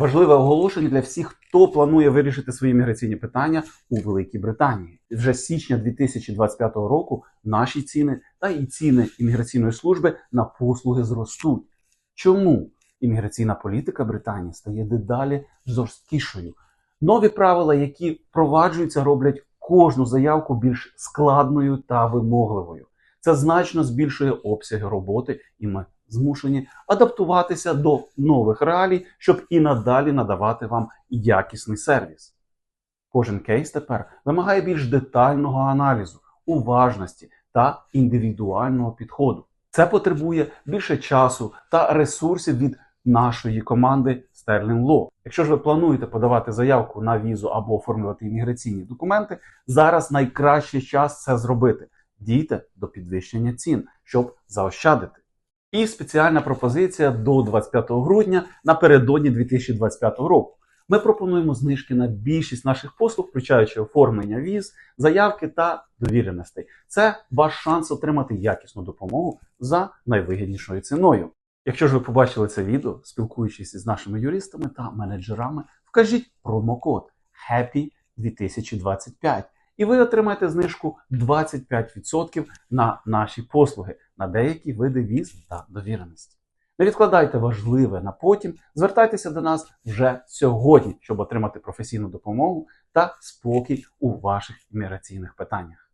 Важливе оголошення для всіх, хто планує вирішити свої міграційні питання у Великій Британії. Вже з січня 2025 року наші ціни та і ціни імміграційної служби на послуги зростуть. Чому імміграційна політика Британії стає дедалі жорсткішою? Нові правила, які впроваджуються, роблять кожну заявку більш складною та вимогливою. Це значно збільшує обсяги роботи, і ми змушені адаптуватися до нових реалій, щоб і надалі надавати вам якісний сервіс. Кожен кейс тепер вимагає більш детального аналізу, уважності та індивідуального підходу. Це потребує більше часу та ресурсів від нашої команди Sterling Law. Якщо ж ви плануєте подавати заявку на візу або оформлювати імміграційні документи, зараз найкращий час це зробити. Дійте до підвищення цін, щоб заощадити. І спеціальна пропозиція до 25 грудня напередодні 2025 року. Ми пропонуємо знижки на більшість наших послуг, включаючи оформлення віз, заявки та довіреностей. Це ваш шанс отримати якісну допомогу за найвигіднішою ціною. Якщо ж ви побачили це відео, спілкуючись із нашими юристами та менеджерами, вкажіть промокод HAPPY 2025 і ви отримаєте знижку 25% на наші послуги на деякі види віз та довіреності. Не відкладайте важливе на потім, звертайтеся до нас вже сьогодні, щоб отримати професійну допомогу та спокій у ваших імміграційних питаннях.